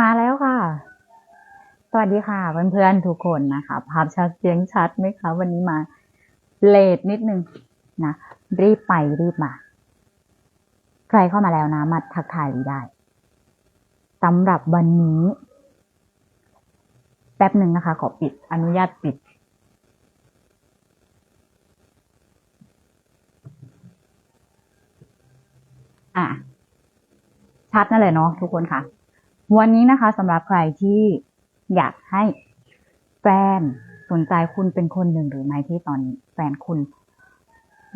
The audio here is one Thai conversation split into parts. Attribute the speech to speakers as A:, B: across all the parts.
A: มาแล้วค่ะ สวัสดีค่ะ เพื่อนๆทุกคนนะคะ ภาพชัดเสียงชัดไหมคะ วันนี้มาเลทนิดนึงนะ รีบไปรีบมา ใครเข้ามาแล้วนะ มาทักทายได้สำหรับวันนี้ แป๊บหนึ่งนะคะ ขอปิด อนุญาตปิด อะ ชัดนั่นเลยเนาะทุกคนค่ะ วันนี้นะคะสำหรับใครที่อยากให้แฟนสนใจคุณเป็นคนหนึ่งหรือไม่ที่ตอนแฟนคุณ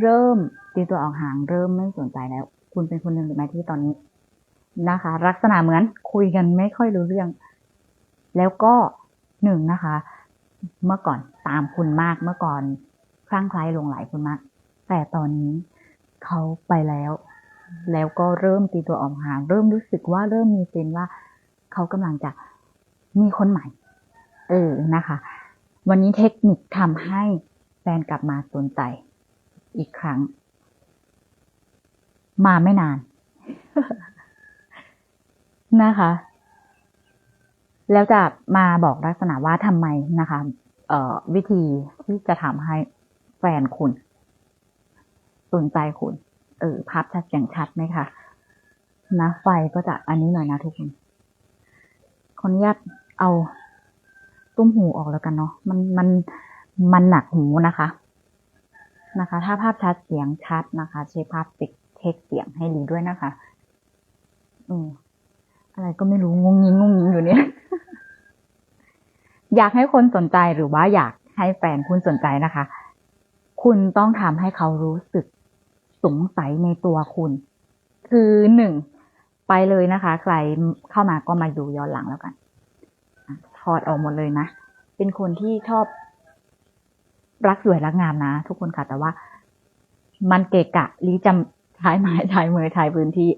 A: เริ่มตีตัวออกห่างเริ่มไม่สนใจแล้ว คุณเป็นคนหนึ่งหรือไม่ที่ตอนนี้นะคะ ลักษณะเหมือนคุยกันไม่ค่อยรู้เรื่อง แล้วก็หนึ่งนะคะ เมื่อก่อนตามคุณมากเมื่อก่อนคลั่งไคล้ลงไหลคุณมาก แต่ตอนนี้เขาไปแล้ว แล้วก็เริ่มตีตัวออกห่าง เริ่มรู้สึกว่าเริ่มมีเซนว่า เขากำลังจะมีคนใหม่ เออนะคะ วันนี้เทคนิคทำให้แฟนกลับมาสนใจอีกครั้ง มาไม่นาน นะคะ แล้วจะมาบอกลักษณะว่าทำไมนะคะ เอ่อ วิธีที่จะทำให้แฟนคุณ สนใจคุณ เออ ภาพชัดอย่างชัดไหมคะนะไฟก็จะอันนี้หน่อยนะทุกคน ขออนุญาตเอาตุ้มหูออกแล้วกันเนาะมันมันมันหนักหูนะคะนะคะ ถ้าภาพชัดเสียงชัดนะคะเช็คภาพติดเช็คเสียงให้ดีด้วยนะคะ อืมอะไรก็ไม่รู้งงงิงงงงิงอยู่เนี่ย อยากให้คนสนใจหรือว่าอยากให้แฟนคุณสนใจนะคะ คุณต้องทำให้เขารู้สึกสงสัยในตัวคุณ คือหนึ่ง ไปเลยนะคะ ใครเข้ามาก็มาดูย้อนหลังแล้วกันถอดออกหมดเลยนะ เป็นคนที่ชอบ รักสวยรักงามนะ ทุกคนค่ะ แต่ว่า มันเกะกะลีจำใช้ไม้ใช้มือใช้พื้นที่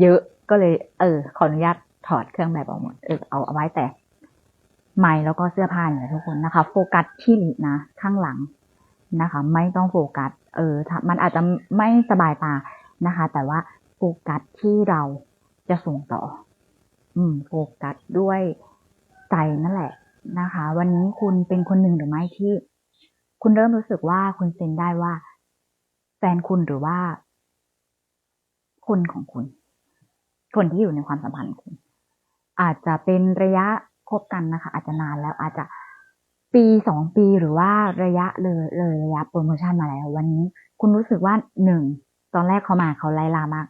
A: เยอะก็เลย เออ ขออนุญาตถอดเครื่องแบบออกหมดเออเอาเอาไว้แต่ไม้แล้วก็เสื้อผ้าเนี่ยทุกคนนะคะ โฟกัสที่ลีนะ ข้างหลังนะคะ ไม่ต้องโฟกัส เออมันอาจจะไม่สบายตานะคะ แต่ว่า กัสที่เราจะส่งต่อ อืม โฟกัสด้วยใจนั่นแหละนะคะ วันนี้คุณเป็นคนหนึ่งหรือไม่ที่ คุณเริ่มรู้สึกว่าคุณเซนได้ว่า แฟนคุณหรือว่า คนของคุณ คนที่อยู่ในความสัมพันธ์คุณ อาจจะเป็นระยะคบกันนะคะ อาจจะนานแล้วอาจจะปีสองปีหรือว่าระยะเลยเลยระยะโปรโมชั่นมาแล้ว วันนี้คุณรู้สึกว่าหนึ่งตอนแรกเขามาเขาไล่ลามาก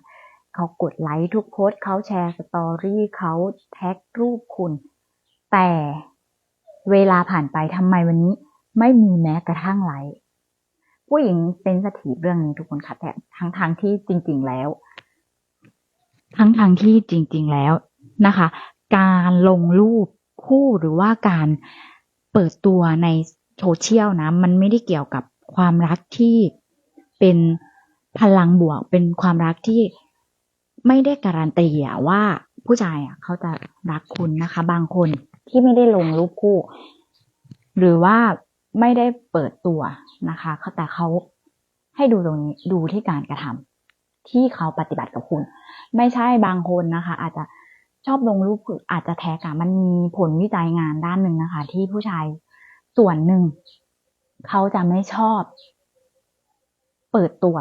A: เขากดไลค์ทุกโพสต์เขาแชร์สตอรี่เขาแท็กรูปคุณ แต่เวลาผ่านไปทำไมวันนี้ไม่มีแม้กระทั่งไลค์ผู้หญิงเป็นสถีเรื่องนี้ทุกคนค่ะแต่ทั้งทางที่จริง ๆแล้ว ทั้งทางที่จริง ๆแล้วนะคะ การลงรูปคู่หรือว่าการเปิดตัวในโซเชียลนะ มันไม่ได้เกี่ยวกับความรักที่เป็นพลังบวกเป็นความรักที่ ไม่ได้การันตีอะว่าผู้ชายอะเขาจะรักคุณนะคะ บางคนที่ไม่ได้ลงรูปคู่ หรือว่าไม่ได้เปิดตัวนะคะเขาแต่เขาให้ดูตรงนี้ดูที่การกระทำที่เขาปฏิบัติกับคุณ ไม่ใช่บางคนนะคะ อาจจะชอบลงรูปออาจจะแท็กอะมันมีผลวิจัยงานด้านหนึ่งนะคะ ที่ผู้ชายส่วนหนึ่ง เขาจะไม่ชอบ เปิดตัว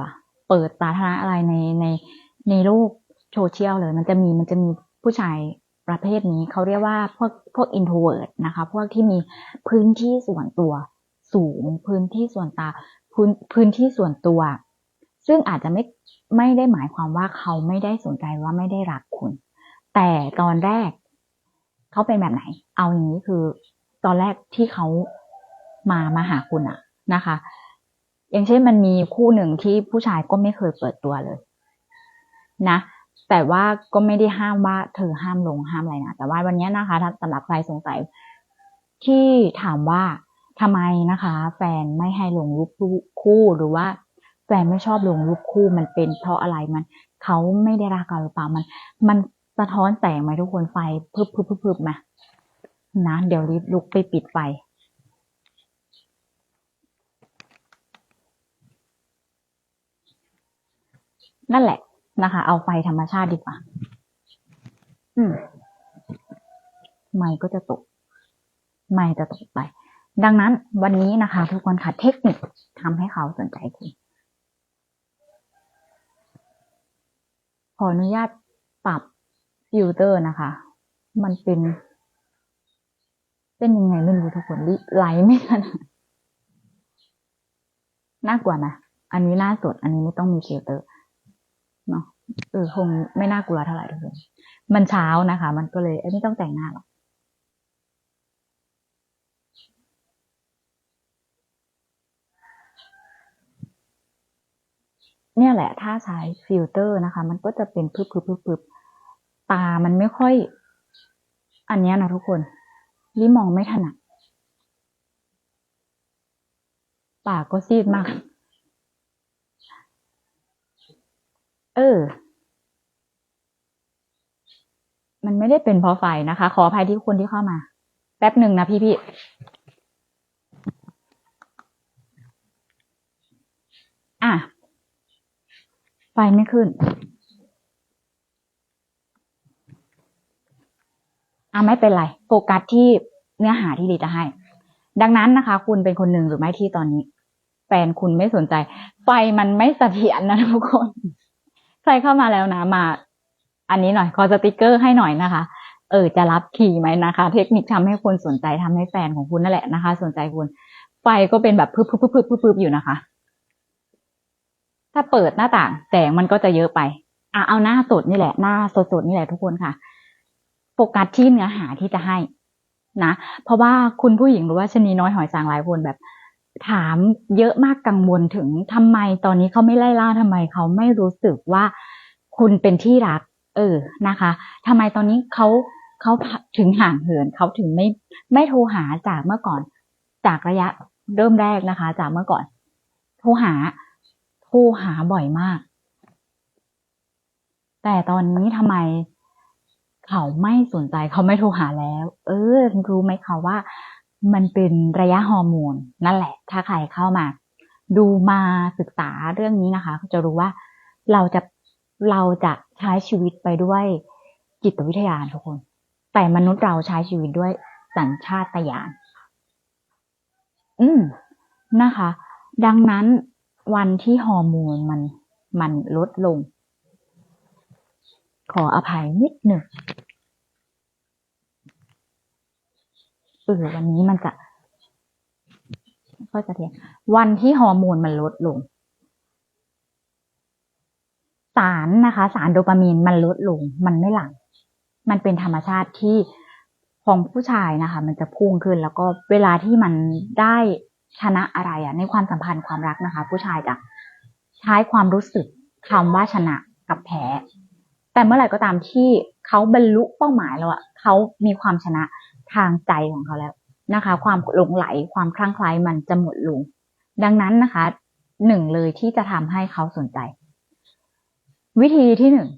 A: เปิดสาธารณะอะไรในในในโลก โซเชียลเลย มันจะมีมันจะมีผู้ชายประเภทนี้เขาเรียกว่าพวกพวก introvert นะคะพวกที่มีพื้นที่ส่วนตัวสูง พื้นที่ส่วนตาพื้นพื้นที่ส่วนตัว ซึ่งอาจจะไม่ไม่ได้หมายความว่าเขาไม่ได้สนใจว่าไม่ได้รักคุณ แต่ตอนแรกเขาเป็นแบบไหน เอาอย่างนี้คือ ตอนแรกที่เขามามาหาคุณอะนะคะ อย่างเช่นมันมีคู่หนึ่งที่ผู้ชายก็ไม่เคยเปิดตัวเลย นะ แต่ว่าก็ไม่ได้ห้ามว่าเธอห้ามลงห้ามอะไรนะแต่ว่าวันนี้นะคะถ้าสำหรับใครสงสัยที่ถามว่าทำไมนะคะ แฟนไม่ให้ลงรูปคู่หรือว่า แฟนไม่ชอบลงรูปคู่มันเป็นเพราะอะไรมันเขาไม่ได้รักเราหรือเปล่ามัน มันสะท้อนแสงไหมทุกคนไฟพึบพึบพึบพึบมานะเดี๋ยวรีบลุกไปปิดไฟนั่นแหละ นะคะ เอาไฟธรรมชาติดีกว่า อืมไม่ก็จะตก ไม่จะตกไป ดังนั้นวันนี้นะคะ ทุกคนค่ะเทคนิคทำให้เขาสนใจคุณขออนุญาตปรับฟิลเตอร์นะคะ มันเป็น เป็นยังไงไม่รู้ทุกคนไหลไม่ขนาดน่ากลัวนะ อันนี้หน้าสด อันนี้ไม่ต้องมีฟิลเตอร์ เนาะเออคงไม่น่ากลัวเท่าไหร่ทุกคนมันเช้านะคะ มันก็เลยไม่ต้องแต่งหน้าหรอกเนี่ยแหละ ถ้าใช้ฟิลเตอร์นะคะ มันก็จะเป็นพึบพึบพึบพึบตามันไม่ค่อย อันนี้นะทุกคนลิมองไม่ถนัดปากก็ซีดมาก เออ มันไม่ได้เป็นเพราะไฟนะคะ ขออภัยที่คนที่เข้ามา แป๊บหนึ่งนะพี่พี่อะ ไฟไม่ขึ้น อะไม่เป็นไรโฟกัสที่เนื้อหาที่ดีจะให้ ดังนั้นนะคะ คุณเป็นคนหนึ่งหรือไม่ที่ตอนนี้ แฟนคุณไม่สนใจ ไฟมันไม่เสถียรนะทุกคน ใครเข้ามาแล้วนะมา อันนี้หน่อยขอสติกเกอร์ให้หน่อยนะคะ เออจะรับขี่ไหมนะคะ เทคนิคทำให้คนสนใจทำให้แฟนของคุณนั่นแหละนะคะ สนใจคุณไฟก็เป็นแบบพึบพึบพึบพึบพึบอยู่นะคะ ถ้าเปิดหน้าต่างแสงมันก็จะเยอะไปอะเอาหน้าสดนี่แหละหน้าสดสดนี่แหละทุกคนค่ะโฟกัสที่เนื้อหาที่จะให้นะ เพราะว่าคุณผู้หญิงหรือว่าชนีน้อยหอยสางหลายคนแบบ ถามเยอะมากกังวลถึงทำไมตอนนี้เขาไม่ไล่ล่าทำไมเขาไม่รู้สึกว่าคุณเป็นที่รัก เออนะคะทำไมตอนนี้เขาเขาถึงห่างเหินเขาถึงไม่ไม่โทรหาจากเมื่อก่อน จากระยะเริ่มแรกนะคะ จากเมื่อก่อน โทรหาโทรหาบ่อยมาก แต่ตอนนี้ทำไมเขาไม่สนใจเขาไม่โทรหาแล้ว เออรู้ไหมคะว่า มันเป็นระยะฮอร์โมนนั่นแหละ ถ้าใครเข้ามา ดูมาศึกษาเรื่องนี้นะคะจะรู้ว่าเราจะเราจะใช้ชีวิตไปด้วยจิตวิทยาทุกคน แต่มนุษย์เราใช้ชีวิตด้วยสัญชาตญาณอืมนะคะ ดังนั้นวันที่ฮอร์โมนมันมันลดลง ขออภัยนิดหนึ่ง เออวันนี้มันจะก็จะเทียนวันที่ฮอร์โมนมันลดลง สารนะคะ สารโดปามีนมันลดลง มันไม่หลัง มันเป็นธรรมชาติที่ของผู้ชายนะคะ มันจะพุ่งขึ้นแล้วก็เวลาที่มันได้ชนะอะไรอะในความสัมพันธ์ความรักนะคะ ผู้ชายจะใช้ความรู้สึกคำว่าชนะกับแพ้ แต่เมื่อไหร่ก็ตามที่เขาบรรลุเป้าหมายแล้วอะเขามีความชนะ ทางใจของเขาแล้วนะคะ ความหลงไหลความคลั่งไคล้มันจะหมดลง ดังนั้นนะคะหนึ่งเลยที่จะทำให้เขาสนใจ วิธีที่หนึ่ง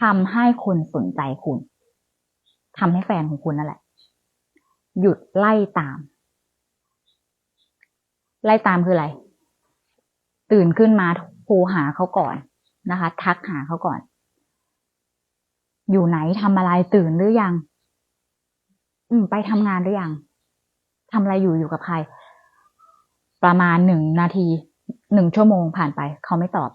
A: ทำให้คนสนใจคุณทำให้แฟนของคุณนั่นแหละ หยุดไล่ตาม ไล่ตามคืออะไร ตื่นขึ้นมาโทรหาเขาก่อนนะคะ ทักหาเขาก่อน อยู่ไหนทำอะไรตื่นหรือยัง อืม ไปทำงานหรือยังทำอะไรอยู่อยู่กับใคร ประมาณหนึ่งนาทีหนึ่งชั่วโมงผ่านไป เขาไม่ตอบ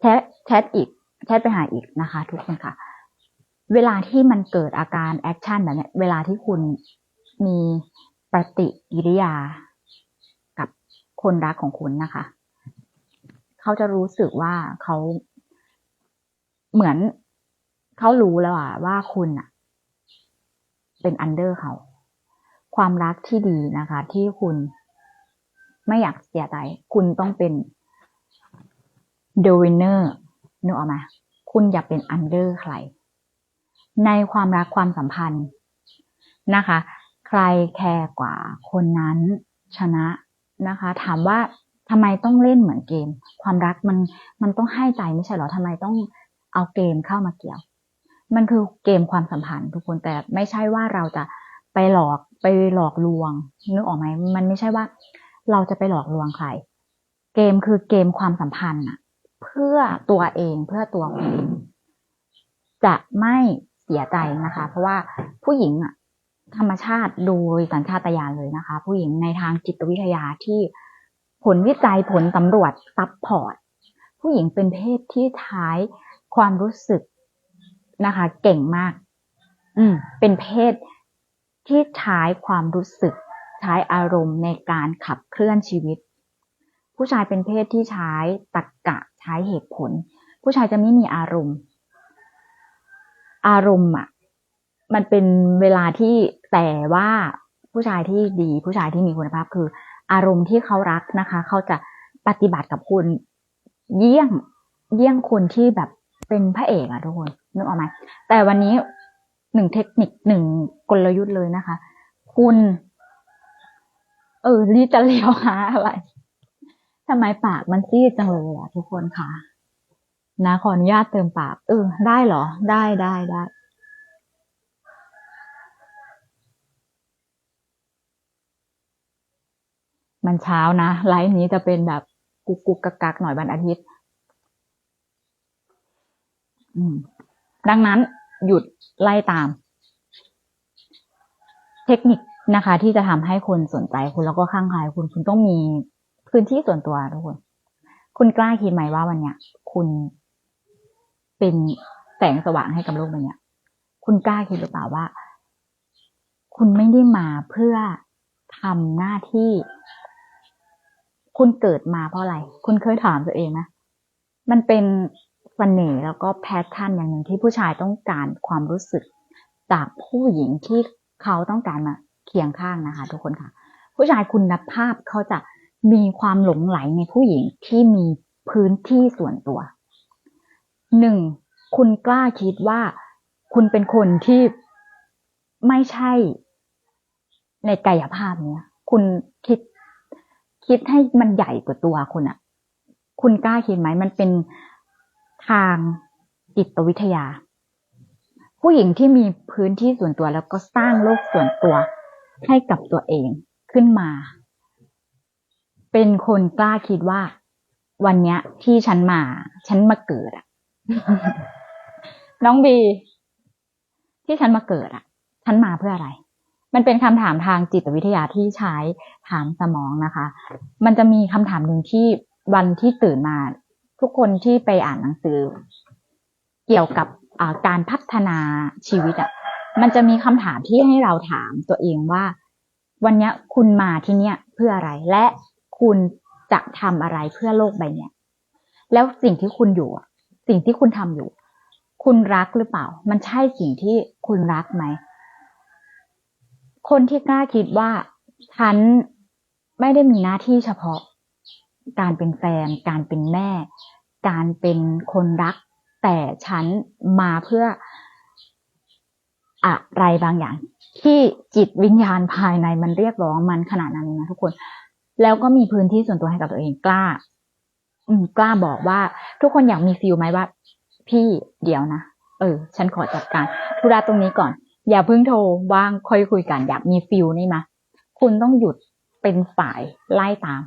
A: แชทแชทอีก แชทไปหาอีกนะคะ ทุกคนค่ะ เวลาที่มันเกิดอาการแอคชั่นแบบนี้เวลาที่คุณมีปฏิกิริยากับคนรักของคุณนะคะ เขาจะรู้สึกว่าเขาเหมือนเขารู้แล้วอะว่าคุณอะ เป็นอันเดอร์เขา ความรักที่ดีนะคะ ที่คุณไม่อยากเสียใจ คุณต้องเป็นเดวินเนอร์นึกออกไหมคุณอย่าเป็นอันเดอร์ใคร ในความรักความสัมพันธ์นะคะ ใครแคร์กว่าคนนั้นชนะนะคะ ถามว่าทำไมต้องเล่นเหมือนเกม ความรักมันมันต้องให้ใจไม่ใช่หรอทำไมต้องเอาเกมเข้ามาเกี่ยว มันคือเกมความสัมพันธ์ทุกคนแต่ไม่ใช่ว่าเราจะไปหลอกไปหลอกลวงนึกออกไหมมันไม่ใช่ว่าเราจะไปหลอกลวงใคร เกมคือเกมความสัมพันธ์อะเพื่อตัวเองเพื่อตัวคุณเองจะไม่เสียใจนะคะ เพราะว่าผู้หญิงอะธรรมชาติโดยสัญชาตญาณเลยนะคะ ผู้หญิงในทางจิตวิทยาที่ผลวิจัยผลสำรวจซับพอร์ตผู้หญิงเป็นเพศที่ใช้ความรู้สึก นะคะ เก่งมาก อืม เป็นเพศที่ใช้ความรู้สึก ใช้อารมณ์ในการขับเคลื่อนชีวิต ผู้ชายเป็นเพศที่ใช้ตรรกกะใช้เหตุผล ผู้ชายจะไม่มีอารมณ์ อารมณ์อะ มันเป็นเวลาที่แต่ว่าผู้ชายที่ดีผู้ชายที่มีคุณภาพคือ อารมณ์ที่เขารักนะคะ เขาจะปฏิบัติกับคุณเยี่ยงเยี่ยงคนที่แบบ เป็นพระเอกอะทุกคนนึกออกไหมแต่วันนี้หนึ่งเทคนิคหนึ่งกลยุทธ์เลยนะคะ คุณ เออนี่จะเลี้ยวหาอะไรทำไมปากมันซีดจังเลยอะทุกคนค่ะนะขออนุญาตเติมปาก เออ ได้เหรอ ได้ได้ได้มันเช้านะไลฟ์นี้จะเป็นแบบกุกกุกกักกักหน่อยวันอาทิตย์ ดังนั้นหยุดไล่ตาม เทคนิคนะคะ ที่จะทำให้คนสนใจคุณแล้วก็ข้างใครคุณคุณต้องมีพื้นที่ส่วนตัวทุกคน คุณกล้าคิดไหมว่าวันเนี้ยคุณเป็นแสงสว่างให้กับโลกใบเนี้ยคุณกล้าคิดหรือเปล่าว่า คุณไม่ได้มาเพื่อทำหน้าที่ คุณเกิดมาเพราะอะไร คุณเคยถามตัวเองไหมมันเป็น สน่ห์แล้วก็แพทเทิร์นอย่างหนึ่งที่ผู้ชายต้องการความรู้สึกจากผู้หญิงที่เขาต้องการมาเคียงข้างนะคะ ทุกคนค่ะ ผู้ชายคุณภาพเขาจะมีความหลงไหลในผู้หญิงที่มีพื้นที่ส่วนตัวหนึ่งคุณกล้าคิดว่าคุณเป็นคนที่ไม่ใช่ในกายภาพเนี้ย คุณคิดคิดให้มันใหญ่กว่าตัวคุณอะคุณกล้าคิดไหมมันเป็น ทางจิตวิทยา ผู้หญิงที่มีพื้นที่ส่วนตัวแล้วก็สร้างโลกส่วนตัวให้กับตัวเองขึ้นมา เป็นคนกล้าคิดว่า วันเนี้ย ที่ฉันมา ฉันมาเกิดอะน้องบี ที่ฉันมาเกิดอะฉันมาเพื่ออะไร มันเป็นคำถามทางจิตวิทยาที่ใช้ถามสมองนะคะ มันจะมีคำถามหนึ่งที่วันที่ตื่นมา ทุกคนที่ไปอ่านหนังสือ เกี่ยวกับการพัฒนาชีวิตอะ มันจะมีคำถามที่ให้เราถามตัวเองว่า วันนี้คุณมาที่เนี่ย เพื่ออะไร และคุณจะทำอะไรเพื่อโลกใบเนี้ยแล้วสิ่งที่คุณอยู่สิ่งที่คุณทำอยู่ คุณรักหรือเปล่า มันใช่สิ่งที่คุณรักไหม คนที่กล้าคิดว่าฉันไม่ได้มีหน้าที่เฉพาะ การเป็นแฟน การเป็นแม่ การเป็นคนรัก แต่ฉันมาเพื่ออะไรบางอย่าง ที่จิตวิญญาณภายในมันเรียกร้องมันขนาดนั้นนะทุกคน แล้วก็มีพื้นที่ส่วนตัวให้กับตัวเองกล้า อืม กล้าบอกว่า ทุกคนอยากมีฟิลไหมว่า พี่เดี๋ยวนะเออ ฉันขอจัดการธุระตรงนี้ก่อน อย่าเพิ่งโทรว่างค่อยคุยกัน อยากมีฟิลนี่มะคุณต้องหยุดเป็นฝ่ายไล่ตาม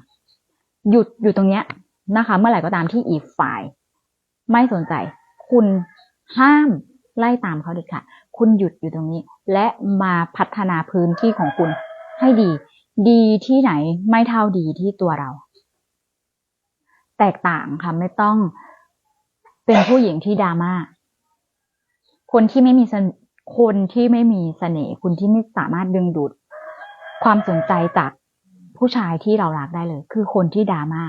A: หยุดอยู่ตรงเนี้ยนะคะ เมื่อไหร่ก็ตามที่อีกฝ่าย ไม่สนใจ คุณห้ามไล่ตามเขาเด็ดขาดคุณหยุดอยู่ตรงนี้ และมาพัฒนาพื้นที่ของคุณให้ดี ดีที่ไหนไม่เท่าดีที่ตัวเรา แตกต่างค่ะไม่ต้องเป็นผู้หญิงที่ดราม่าคนที่ไม่มีคนที่ไม่มีเสน่ห์คุณที่ไม่สามารถดึงดูดความสนใจจาก ผู้ชายที่เรารักได้เลย คือคนที่ดราม่า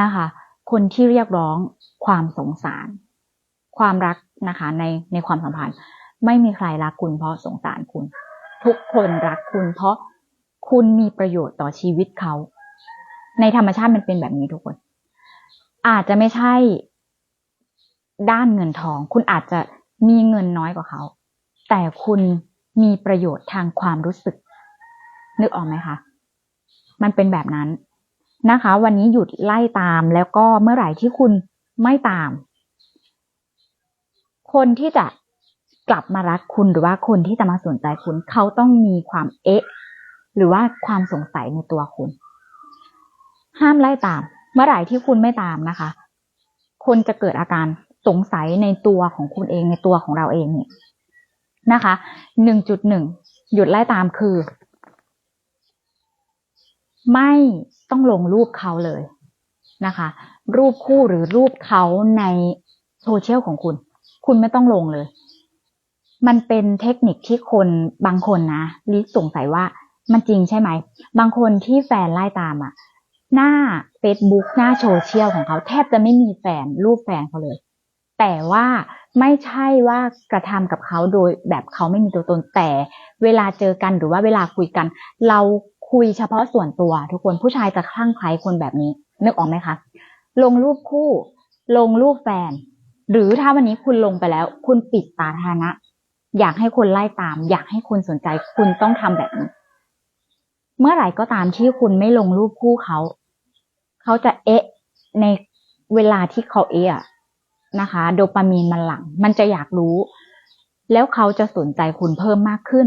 A: นะคะ คนที่เรียกร้องความสงสาร ความรักนะคะในในความสัมพันธ์ ไม่มีใครรักคุณเพราะสงสารคุณ ทุกคนรักคุณเพราะคุณมีประโยชน์ต่อชีวิตเขา ในธรรมชาติมันเป็นแบบนี้ทุกคน อาจจะไม่ใช่ด้านเงินทอง คุณอาจจะมีเงินน้อยกว่าเขา แต่คุณมีประโยชน์ทางความรู้สึก นึกออกไหมคะ มันเป็นแบบนั้นนะคะ วันนี้หยุดไล่ตามแล้วก็เมื่อไหร่ที่คุณไม่ตาม คนที่จะกลับมารักคุณหรือว่าคนที่จะมาสนใจคุณ เขาต้องมีความเอ๊ะ หรือว่าความสงสัยในตัวคุณ ห้ามไล่ตาม เมื่อไหร่ที่คุณไม่ตามนะคะ คนจะเกิดอาการสงสัยในตัวของคุณเองในตัวของเราเองเนี่ยนะคะหนึ่งจุดหนึ่งหยุดไล่ตามคือ ไม่ต้องลงรูปเขาเลยนะคะ รูปคู่หรือรูปเขาในโซเชียลของคุณ คุณไม่ต้องลงเลย มันเป็นเทคนิคที่คนบางคนนะลิสงสัยว่ามันจริงใช่ไหม บางคนที่แฟนไล่ตามอะหน้า Facebook หน้าโซเชียลของเขาแทบจะไม่มีแฟนรูปแฟนเขาเลย แต่ว่าไม่ใช่ว่ากระทำกับเขาโดยแบบเขาไม่มีตัวตนแต่เวลาเจอกันหรือว่าเวลาคุยกัน เรา คุยเฉพาะส่วนตัว ทุกคนผู้ชายจะคลั่งไคล้คนแบบนี้นึกออกไหมคะ ลงรูปคู่ ลงรูปแฟน หรือถ้าวันนี้คุณลงไปแล้ว คุณปิดสาธารณะ อยากให้คนไล่ตาม อยากให้คนสนใจคุณต้องทำแบบนี้ เมื่อไหร่ก็ตามที่คุณไม่ลงรูปคู่เขา เขาจะเอะในเวลาที่เขาเอะนะคะ โดปามีนมันหลัง มันจะอยากรู้ แล้วเขาจะสนใจคุณเพิ่มมากขึ้น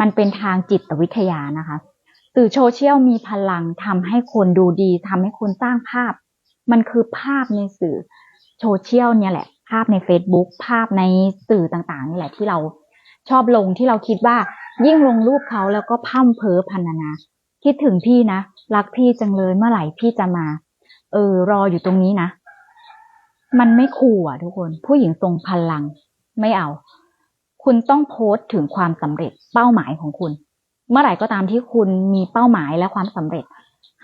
A: มันเป็นทางจิตวิทยานะคะ สื่อโซเชียลมีพลังทำให้คนดูดีทำให้คนสร้างภาพ มันคือภาพในสื่อโซเชียลเนี่ยแหละ ภาพใน Facebook ภาพในสื่อต่างๆนี่แหละที่เราชอบลงที่เราคิดว่า ยิ่งลงรูปเขาแล้วก็พั่มเพ้อพันนาคิดถึงพี่นะ รักพี่จังเลยเมื่อไหร่พี่จะมา เออ รออยู่ตรงนี้นะ มันไม่ขู่อะทุกคน ผู้หญิงทรงพลัง ไม่เอา คุณต้องโพสต์ถึงความสำเร็จเป้าหมายของคุณ เมื่อไหร่ก็ตามที่คุณมีเป้าหมายและความสำเร็จ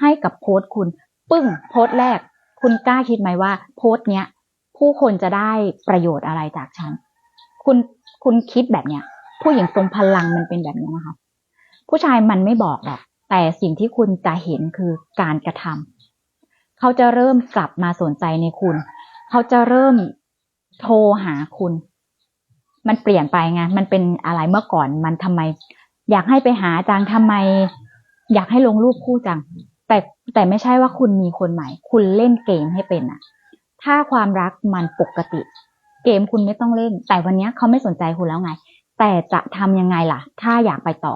A: ให้กับโพสต์คุณ ปึ้งโพสต์แรก คุณกล้าคิดไหมว่า โพสต์เนี้ยผู้คนจะได้ประโยชน์อะไรจากฉัน คุณคุณคิดแบบเนี้ย ผู้หญิงทรงพลังมันเป็นแบบนี้นะคะ ผู้ชายมันไม่บอกหรอกแต่สิ่งที่คุณจะเห็นคือการกระทำเขาจะเริ่มกลับมาสนใจในคุณ เขาจะเริ่มโทรหาคุณ มันเปลี่ยนไปไงมันเป็นอะไรเมื่อก่อนมันทำไม อยากให้ไปหาจังทำไม อยากให้ลงรูปคู่จัง แต่แต่ไม่ใช่ว่าคุณมีคนใหม่ คุณเล่นเกมให้เป็นอะถ้าความรักมันปกติ เกมคุณไม่ต้องเล่น แต่วันนี้เขาไม่สนใจคุณแล้วไง แต่จะทำยังไงล่ะ ถ้าอยากไปต่อ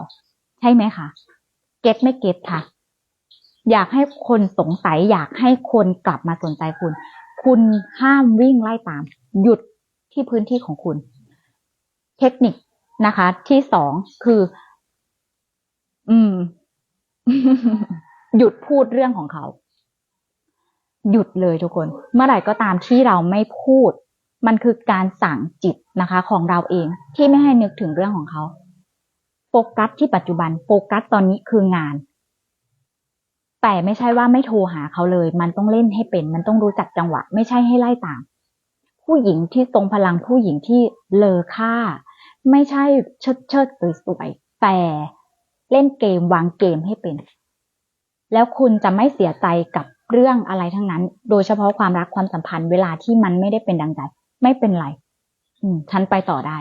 A: ใช่ไหมคะเก็ตไม่เก็ตค่ะ อยากให้คนสงสัย อยากให้คนกลับมาสนใจคุณ คุณห้ามวิ่งไล่ตาม หยุดที่พื้นที่ของคุณ เทคนิคนะคะ ที่สองคือ อืม หยุดพูดเรื่องของเขา หยุดเลยทุกคน เมื่อไหร่ก็ตามที่เราไม่พูด มันคือการสั่งจิตนะคะ ของเราเองที่ไม่ให้นึกถึงเรื่องของเขา โฟกัสที่ปัจจุบัน โฟกัสตอนนี้คืองาน แต่ไม่ใช่ว่าไม่โทรหาเขาเลย มันต้องเล่นให้เป็น มันต้องรู้จักจังหวะ ไม่ใช่ให้ไล่ตามผู้หญิงที่ทรงพลังผู้หญิงที่เลอค่า ไม่ใช่เชิดเชิดสวยๆแต่ เล่นเกมวางเกมให้เป็น แล้วคุณจะไม่เสียใจกับเรื่องอะไรทั้งนั้น โดยเฉพาะความรักความสัมพันธ์เวลาที่มันไม่ได้เป็นดังใจ ไม่เป็นไร อืมฉันไปต่อได้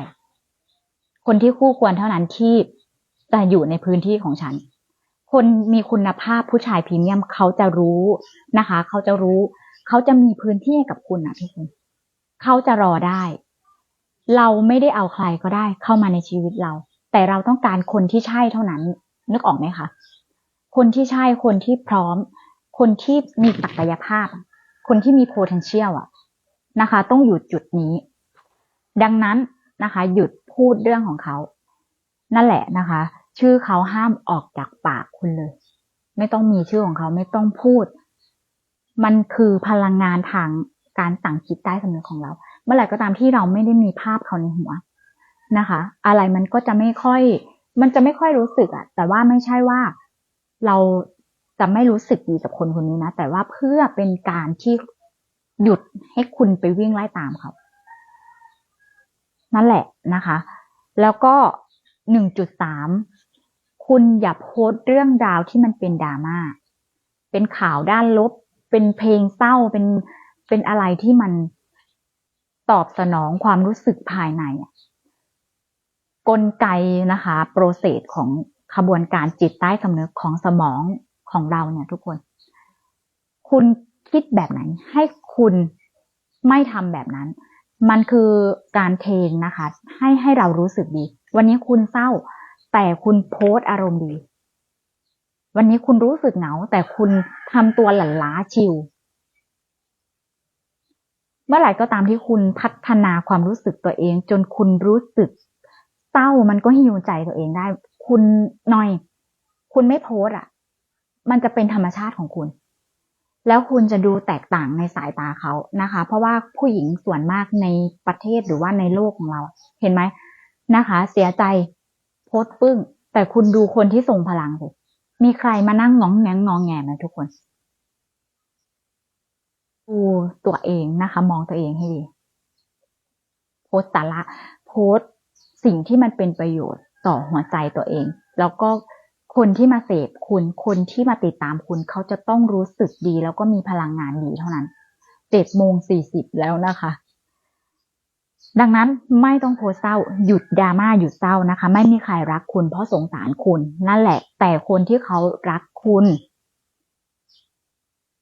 A: คนที่คู่ควรเท่านั้นที่จะอยู่ในพื้นที่ของฉัน คนมีคุณภาพผู้ชายพรีเมียมเขาจะรู้นะคะ เขาจะรู้ เขาจะมีพื้นที่ให้กับคุณนะทุกคนเขาจะรอได้ เราไม่ได้เอาใครก็ได้เข้ามาในชีวิตเรา แต่เราต้องการคนที่ใช่เท่านั้น นึกออกไหมคะคนที่ใช่คนที่พร้อม คนที่มีศักยภาพ คนที่มี potential อะนะคะ ต้องอยู่จุดนี้ ดังนั้นนะคะ หยุดพูดเรื่องของเขา นั่นแหละนะคะ ชื่อเขาห้ามออกจากปากคุณเลย ไม่ต้องมีชื่อของเขาไม่ต้องพูด มันคือพลังงานทางการสั่งคิดใต้สำนึกของเรา เมื่อไหร่ก็ตามที่เราไม่ได้มีภาพเขาในหัว นะคะ อะไรมันก็จะไม่ค่อย มันจะไม่ค่อยรู้สึกอะแต่ว่าไม่ใช่ว่าเราจะไม่รู้สึกดีกับคนคนนี้นะ แต่ว่าเพื่อเป็นการที่หยุดให้คุณไปวิ่งไล่ตามเขานั่นแหละนะคะ แล้วก็หนึ่งจุดสามคุณอย่าโพสต์เรื่องราวที่มันเป็นดราม่า เป็นข่าวด้านลบ เป็นเพลงเศร้า เป็น เป็นอะไรที่มันตอบสนองความรู้สึกภายใน กลไกนะคะโปรเซสของขบวนการจิตใต้สำนึกของสมองของเราเนี่ยทุกคน คุณคิดแบบไหน ให้คุณไม่ทำแบบนั้น มันคือการเทรนนะคะ ให้ให้เรารู้สึกดี วันนี้คุณเศร้า แต่คุณโพสอารมณ์ดี วันนี้คุณรู้สึกเหงา แต่คุณทำตัวหลั่นล้าชิลเมื่อไหร่ก็ตามที่คุณพัฒนาความรู้สึกตัวเอง จนคุณรู้สึก เศร้ามันก็หิวใจตัวเองได้ คุณหน่อย คุณไม่โพสอะมันจะเป็นธรรมชาติของคุณ แล้วคุณจะดูแตกต่างในสายตาเขานะคะ เพราะว่าผู้หญิงส่วนมากในประเทศหรือว่าในโลกของเรา เห็นไหมนะคะ เสียใจโพสปึ้ง แต่คุณดูคนที่ส่งพลังสิมีใครมานั่งงองแงงงองแงไหมทุกคนดูตัวเองนะคะ มองตัวเองให้ดีโพสต์สาระโพสต สิ่งที่มันเป็นประโยชน์ต่อหัวใจตัวเอง แล้วก็คนที่มาเสพคุณคนที่มาติดตามคุณเขาจะต้องรู้สึกดี แล้วก็มีพลังงานดีเท่านั้นเจ็ดโมงสี่สิบแล้วนะคะ ดังนั้นไม่ต้องโพสเศร้า หยุดดราม่าหยุดเศร้านะคะ ไม่มีใครรักคุณเพราะสงสารคุณ นั่นแหละ แต่คนที่เขารักคุณ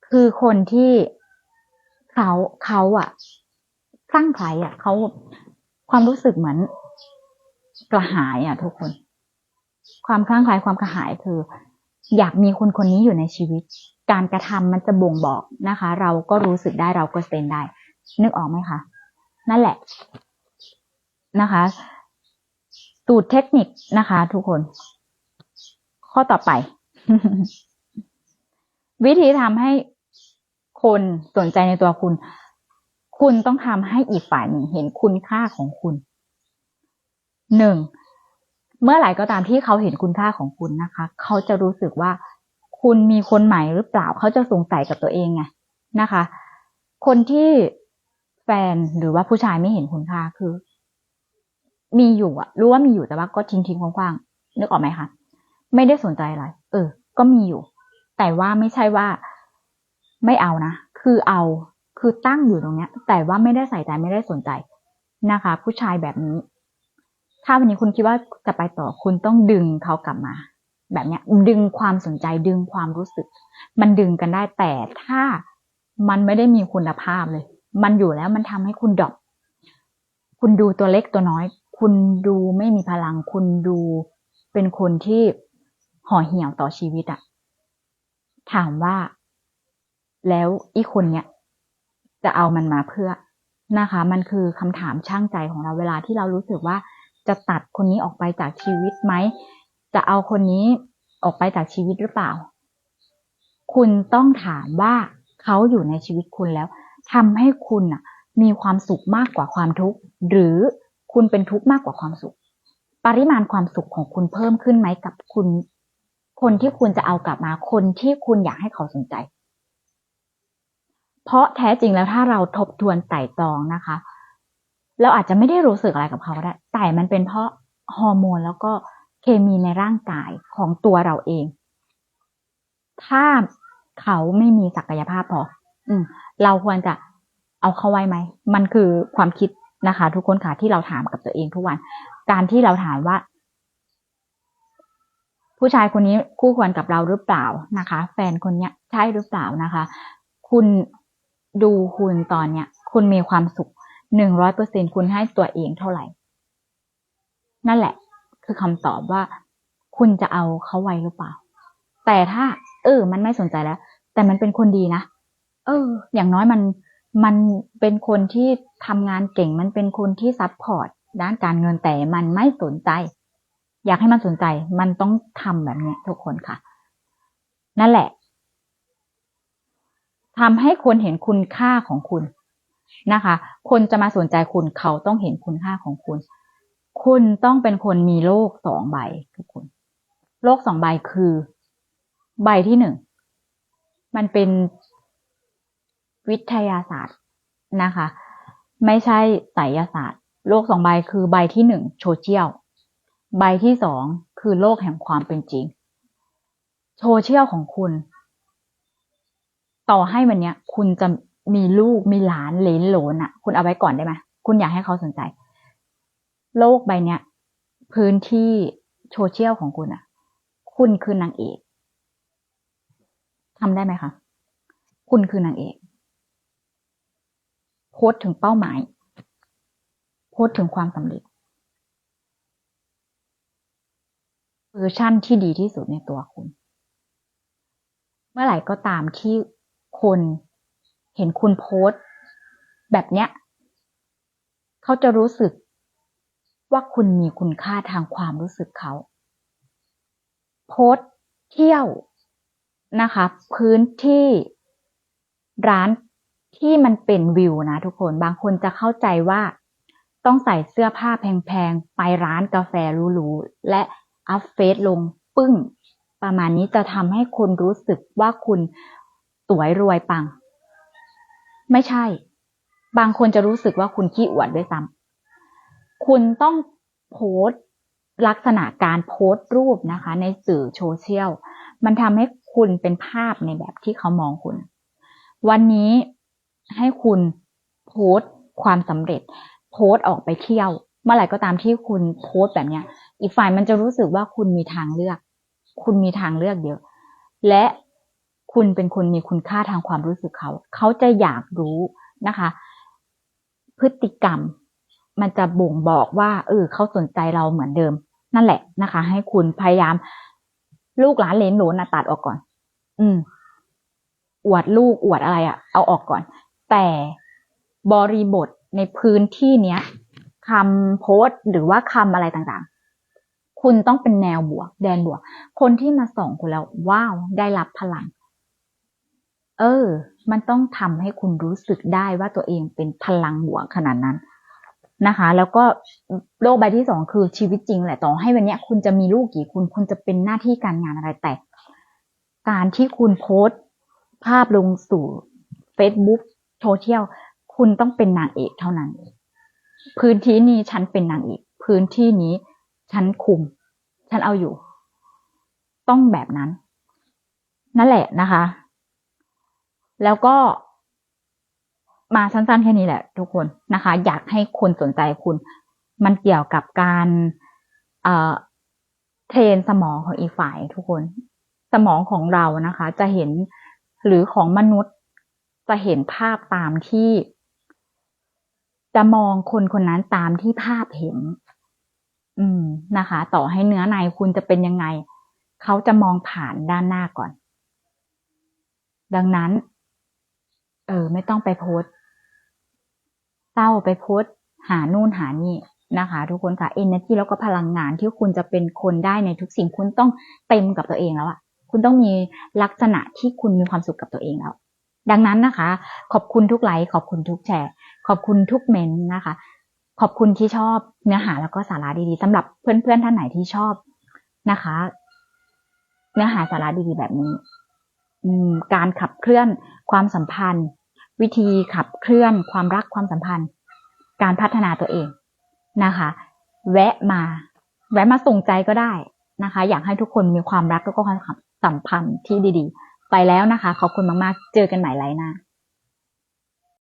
A: คือคนที่เขาเขาอะสร้างใครอะเขาความรู้สึกเหมือน กระหายอะ ทุกคน ความคลั่งไคล้ความกระหายคือ อยากมีคนคนนี้อยู่ในชีวิต การกระทำมันจะบ่งบอกนะคะ เราก็รู้สึกได้เราก็เซนได้ นึกออกไหมคะ นั่นแหละนะคะสูตรเทคนิคนะคะ ทุกคน ข้อต่อไป วิธีทำให้คนสนใจในตัวคุณ คุณต้องทำให้อีกฝ่ายหนึ่งเห็นคุณค่าของคุณ หนึ่งเมื่อไหร่ก็ตามที่เขาเห็นคุณค่าของคุณนะคะ เขาจะรู้สึกว่าคุณมีคนใหม่หรือเปล่า เขาจะสงสัยกับตัวเองไงนะคะ คนที่แฟนหรือว่าผู้ชายไม่เห็นคุณค่าคือ มีอยู่อะรู้ว่ามีอยู่แต่ว่าก็ทิ้งทิ้งกว้างๆนึกออกไหมคะไม่ได้สนใจอะไร เออ ก็มีอยู่ แต่ว่าไม่ใช่ว่า ไม่เอานะคือเอาคือตั้งอยู่ตรงเนี้ย แต่ว่าไม่ได้ใส่ใจไม่ได้สนใจนะคะ ผู้ชายแบบนี้ ถ้าวันนี้คุณคิดว่าจะไปต่อคุณต้องดึงเขากลับมา แบบเนี้ยดึงความสนใจดึงความรู้สึก มันดึงกันได้แต่ถ้ามันไม่ได้มีคุณภาพเลย มันอยู่แล้วมันทำให้คุณดรอปคุณดูตัวเล็กตัวน้อย คุณดูไม่มีพลัง คุณดูเป็นคนที่ห่อเหี่ยวต่อชีวิตอะถามว่า แล้วอีคนเนี้ยจะเอามันมาเพื่อนะคะ มันคือคำถามช่างใจของเราเวลาที่เรารู้สึกว่า จะตัดคนนี้ออกไปจากชีวิตไหม จะเอาคนนี้ออกไปจากชีวิตหรือเปล่า คุณต้องถามว่าเขาอยู่ในชีวิตคุณแล้วทำให้คุณอะ มีความสุขมากกว่าความทุกข์ หรือคุณเป็นทุกข์มากกว่าความสุข ปริมาณความสุขของคุณเพิ่มขึ้นไหมกับคุณ คนที่คุณจะเอากลับมา คนที่คุณอยากให้เขาสนใจ เพราะแท้จริงแล้วถ้าเราทบทวนไต่ตองนะคะ เราอาจจะไม่ได้รู้สึกอะไรกับเขาได้แต่มันเป็นเพราะฮอร์โมนแล้วก็เคมีในร่างกายของตัวเราเอง ถ้าเขาไม่มีศักยภาพพอ อืม เราควรจะเอาเขาไว้ไหม มันคือความคิดนะคะ ทุกคนค่ะที่เราถามกับตัวเองทุกวัน การที่เราถามว่า ผู้ชายคนนี้คู่ควรกับเราหรือเปล่านะคะ แฟนคนเนี้ยใช่หรือเปล่านะคะ คุณดูคุณตอนเนี้ย คุณมีความสุข หนึ่งร้อยเปอร์เซ็นคุณให้ตัวเองเท่าไหร่ นั่นแหละ คือคำตอบว่า คุณจะเอาเขาไว้หรือเปล่า แต่ถ้า เออ มันไม่สนใจแล้ว แต่มันเป็นคนดีนะ เออ อย่างน้อยมัน มันเป็นคนที่ทำงานเก่ง มันเป็นคนที่ซัพพอร์ตด้านการเงินแต่มันไม่สนใจ อยากให้มันสนใจ มันต้องทำแบบนี้ทุกคนค่ะ นั่นแหละทำให้คนเห็นคุณค่าของคุณ นะคะ คนจะมาสนใจคุณเขาต้องเห็นคุณค่าของคุณ คุณต้องเป็นคนมีโลกสองใบทุกคนโลกสองใบคือ ใบที่หนึ่งมันเป็นวิทยาศาสตร์นะคะ ไม่ใช่ไสยศาสตร์ โลกสองใบคือใบที่หนึ่งโซเชียลใบที่สองคือโลกแห่งความเป็นจริงโซเชียลของคุณ ต่อให้วันเนี้ย คุณจะ มีลูกมีหลานเลนโหลนอะ คุณเอาไว้ก่อนได้ไหมคุณอยากให้เขาสนใจ โลกใบเนี้ย พื้นที่โซเชียลของคุณอะ คุณคือนางเอกทำได้ไหมคะ คุณคือนางเอกโพสถึงเป้าหมาย โพสถึงความสำเร็จเวอร์ชั่นที่ดีที่สุดในตัวคุณ เมื่อไหร่ก็ตามที่คน เห็นคุณโพสต์แบบเนี้ยเขาจะรู้สึกว่าคุณมีคุณค่าทางความรู้สึกเขา โพสต์เที่ยวนะคะ พื้นที่ร้านที่มันเป็นวิวนะทุกคนบางคนจะเข้าใจว่าต้องใส่เสื้อผ้าแพงๆ ไปร้านกาแฟหรูๆ และอัพเฟซลงปึ้ง ประมาณนี้จะทำให้คุณรู้สึกว่าคุณสวยรวยปัง ไม่ใช่ บางคนจะรู้สึกว่าคุณขี้อวดด้วยซ้ำคุณต้องโพสลักษณะการโพสต์รูปนะคะ ในสื่อโซเชียลมันทำให้คุณเป็นภาพในแบบที่เขามองคุณ วันนี้ให้คุณโพสต์ความสำเร็จ โพสต์ออกไปเที่ยว เมื่อไหร่ก็ตามที่คุณโพสต์แบบเนี้ย อีกฝ่ายมันจะรู้สึกว่าคุณมีทางเลือก คุณมีทางเลือกเยอะ และ คุณเป็นคนมีคุณค่าทางความรู้สึกเขา เขาจะอยากรู้นะคะ พฤติกรรม มันจะบ่งบอกว่าเออเขาสนใจเราเหมือนเดิม นั่นแหละนะคะ ให้คุณพยายาม ลูกหลานเลนหลนนะตัดออกก่อน อืม อวดลูกอวดอะไรอะ่ะ เอาออกก่อน แต่บริบทในพื้นที่เนี้ยคำโพสต์หรือว่าคำอะไรต่างๆ คุณต้องเป็นแนวบวก แดนบวก คนที่มาส่องคุณแล้ว ว้าว ได้รับพลัง เออ มันต้องทำให้คุณรู้สึกได้ว่าตัวเองเป็นพลังบวกขนาดนั้นนะคะ แล้วก็โลกใบที่สองคือชีวิตจริงแหละต่อให้วันนี้คุณจะมีลูกกี่คุณคุณจะเป็นหน้าที่การงานอะไรแต่ การที่คุณโพสต์ภาพลงสู่ Facebook โซเชียลคุณต้องเป็นนางเอกเท่านั้น พื้นที่นี้ฉันเป็นนางเอก พื้นที่นี้ฉันคุม ฉันเอาอยู่ ต้องแบบนั้น นั่นแหละนะคะ แล้วก็มาสั้นๆแค่นี้แหละทุกคนนะคะ อยากให้คนสนใจคุณ มันเกี่ยวกับการเเทรนสมองของอีกฝ่ายทุกคน สมองของเรานะคะ จะเห็นหรือของมนุษย์จะเห็นภาพตามที่ จะมองคนคนนั้นตามที่ภาพเห็น อืมนะคะ ต่อให้เนื้อในคุณจะเป็นยังไง เขาจะมองผ่านด้านหน้าก่อน ดังนั้น เออ ไม่ต้องไปโพสเศร้าไปโพสหานู่นหานี่นะคะ ทุกคนค่ะ energy แล้วก็พลังงานที่คุณจะเป็นคนได้ในทุกสิ่งคุณต้องเต็มกับตัวเองแล้วอะคุณต้องมีลักษณะที่คุณมีความสุขกับตัวเองแล้ว ดังนั้นนะคะ ขอบคุณทุกไลค์ขอบคุณทุกแชร์ ขอบคุณทุกเมนนะคะ ขอบคุณที่ชอบเนื้อหาแล้วก็สาระดีๆสำหรับเพื่อนๆท่านไหนที่ชอบนะคะ เนื้อหาสาระดีๆแบบนี้การขับเคลื่อนความสัมพันธ์ วิธีขับเคลื่อนความรักความสัมพันธ์ การพัฒนาตัวเองนะคะ แวะมา แวะมาส่งใจก็ได้นะคะ อยากให้ทุกคนมีความรักแล้วก็ความสัมพันธ์ที่ดีๆ ไปแล้วนะคะ ขอบคุณมากๆ เจอกันใหม่ไลน์หน้า